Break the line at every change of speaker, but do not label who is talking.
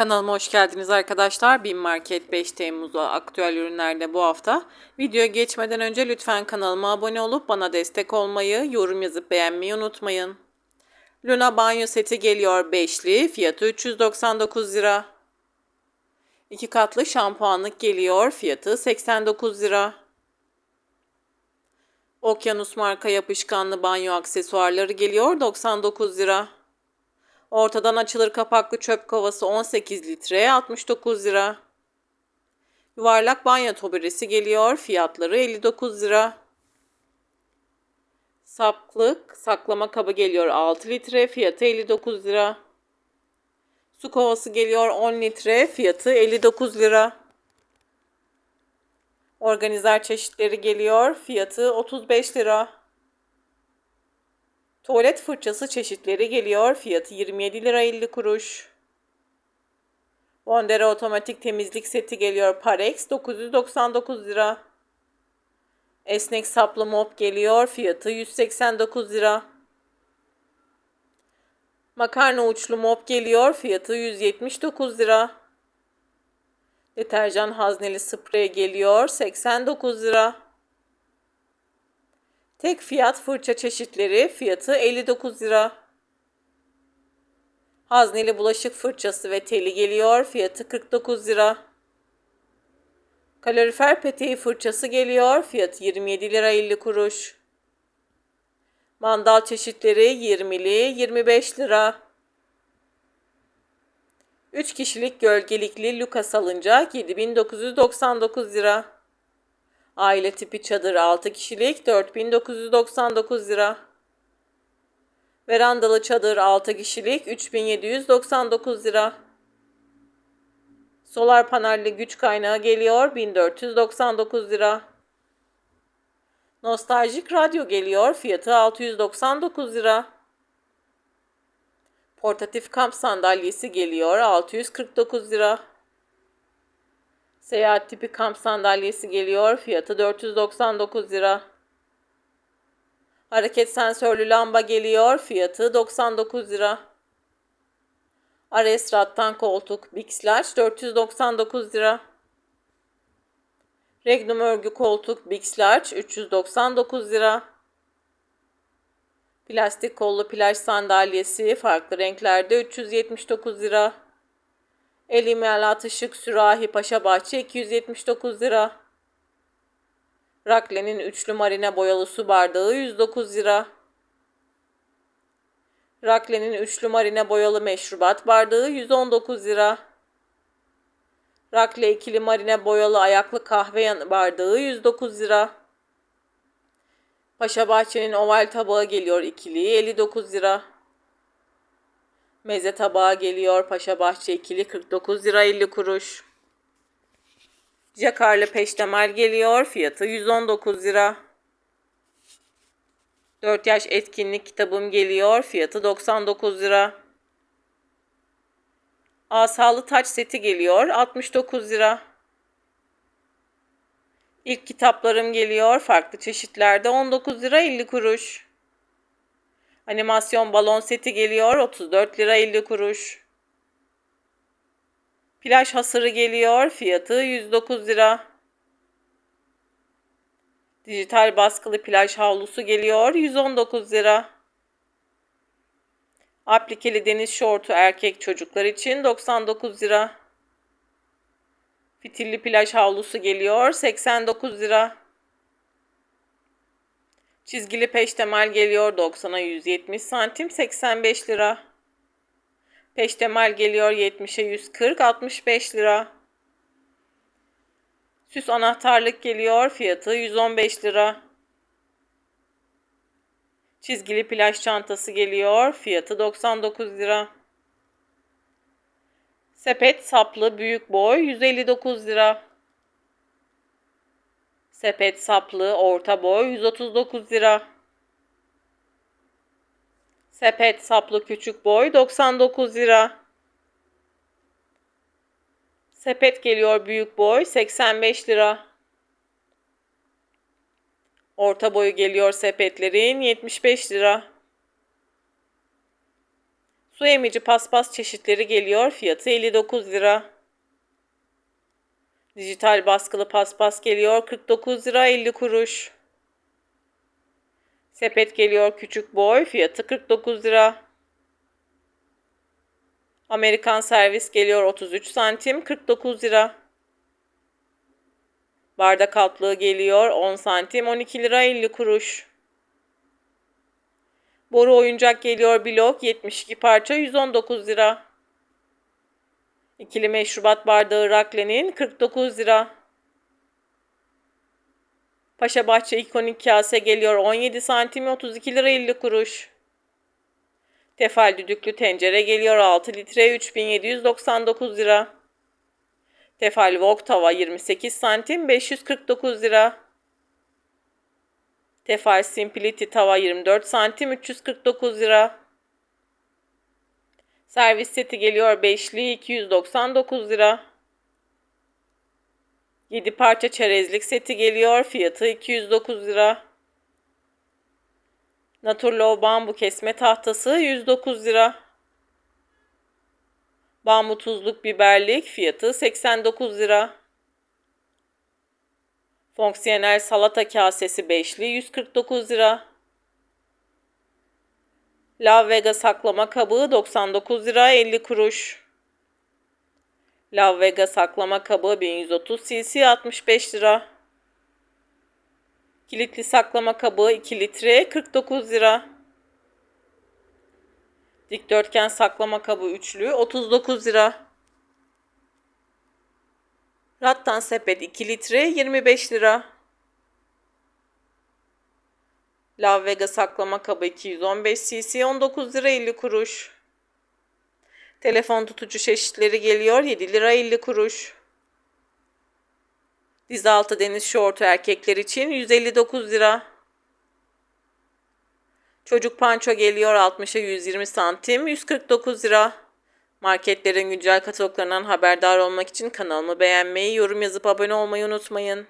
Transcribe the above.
Kanalıma hoş geldiniz arkadaşlar. Bin Market 5 Temmuz'a aktüel ürünlerde bu hafta. Videoya geçmeden önce lütfen kanalıma abone olup bana destek olmayı, yorum yazıp beğenmeyi unutmayın. Luna banyo seti geliyor 5'li, fiyatı 399 lira. 2 katlı şampuanlık geliyor, fiyatı 89 lira. Okyanus marka yapışkanlı banyo aksesuarları geliyor 99 lira. Ortadan açılır kapaklı çöp kovası 18 litre 69 lira. Yuvarlak banyo toberesi geliyor. Fiyatları 59 lira. Saplık saklama kabı geliyor 6 litre. Fiyatı 59 lira. Su kovası geliyor 10 litre. Fiyatı 59 lira. Organizer çeşitleri geliyor. Fiyatı 35 lira. Tuvalet fırçası çeşitleri geliyor. Fiyatı 27 lira 50 kuruş. Bondere otomatik temizlik seti geliyor. Parex 999 lira. Esnek saplı mop geliyor. Fiyatı 189 lira. Makarna uçlu mop geliyor. Fiyatı 179 lira. Deterjan hazneli sprey geliyor. 89 lira. Tek fiyat fırça çeşitleri fiyatı 59 lira. Hazneli bulaşık fırçası ve teli geliyor. Fiyatı 49 lira. Kalorifer peteği fırçası geliyor. Fiyatı 27 lira 50 kuruş. Mandal çeşitleri 20'li 25 lira. 3 kişilik gölgelikli Luka salıncak 7999 lira. Aile tipi çadır 6 kişilik 4999 lira. Verandalı çadır 6 kişilik 3799 lira. Solar panelli güç kaynağı geliyor 1499 lira. Nostaljik radyo geliyor fiyatı 699 lira. Portatif kamp sandalyesi geliyor 649 lira. Seyahat tipi kamp sandalyesi geliyor. Fiyatı 499 lira. Hareket sensörlü lamba geliyor. Fiyatı 99 lira. Ares rattan koltuk Big Large 499 lira. Regnum örgü koltuk Big Large 399 lira. Plastik kollu plaj sandalyesi farklı renklerde 379 lira. El imalatı şık sürahi Paşa Bahçe 279 lira. Rakle'nin üçlü marine boyalı su bardağı 109 lira. Rakle'nin üçlü marine boyalı meşrubat bardağı 119 lira. Rakle ikili marine boyalı ayaklı kahve bardağı 109 lira. Paşa Bahçe'nin oval tabağı geliyor ikili 59 lira. Meze tabağı geliyor. Paşa Bahçe ikili 49 lira 50 kuruş. Jakarlı peştemal geliyor. Fiyatı 119 lira. 4 yaş etkinlik kitabım geliyor. Fiyatı 99 lira. Asalı taç seti geliyor. 69 lira. İlk kitaplarım geliyor. Farklı çeşitlerde 19 lira 50 kuruş. Animasyon balon seti geliyor 34 lira 50 kuruş. Plaj hasırı geliyor fiyatı 109 lira. Dijital baskılı plaj havlusu geliyor 119 lira. Aplikeli deniz şortu erkek çocuklar için 99 lira. Fitilli plaj havlusu geliyor 89 lira. Çizgili peştemal geliyor 90'a 170 santim 85 lira. Peştemal geliyor 70'e 140 65 lira. Süs anahtarlık geliyor fiyatı 115 lira. Çizgili plaj çantası geliyor fiyatı 99 lira. Sepet saplı büyük boy 159 lira. Sepet saplı orta boy 139 lira. Sepet saplı küçük boy 99 lira. Sepet geliyor büyük boy 85 lira. Orta boyu geliyor sepetlerin 75 lira. Su emici paspas çeşitleri geliyor. Fiyatı 59 lira. Dijital baskılı paspas geliyor 49 lira 50 kuruş. Sepet geliyor küçük boy fiyatı 49 lira. Amerikan servis geliyor 33 santim 49 lira. Bardak altlığı geliyor 10 santim 12 lira 50 kuruş. Boru oyuncak geliyor blok 72 parça 119 lira. İkili meşrubat bardağı Rakle'nin 49 lira. Paşa Bahçe ikonik kase geliyor 17 santim 32 lira 50 kuruş. Tefal düdüklü tencere geliyor 6 litre 3799 lira. Tefal wok tava 28 santim 549 lira. Tefal Simplity tava 24 santim 349 lira. Servis seti geliyor beşli 299 lira. 7 parça çerezlik seti geliyor. Fiyatı 209 lira. Naturlov bambu kesme tahtası 109 lira. Bambu tuzluk biberlik fiyatı 89 lira. Fonksiyonel salata kasesi beşli 149 lira. La Vega saklama kabı 99 lira 50 kuruş. La Vega saklama kabı 1130 cc 65 lira. Kilitli saklama kabı 2 litre 49 lira. Dikdörtgen saklama kabı üçlü 39 lira. Rattan sepet 2 litre 25 lira. La Vega saklama kabı 215 cc 19 lira 50 kuruş. Telefon tutucu çeşitleri geliyor 7 lira 50 kuruş. Diz altı deniz şortu erkekler için 159 lira. Çocuk panço geliyor 60'a 120 santim 149 lira. Marketlerin güncel kataloglarından haberdar olmak için kanalımı beğenmeyi, yorum yazıp abone olmayı unutmayın.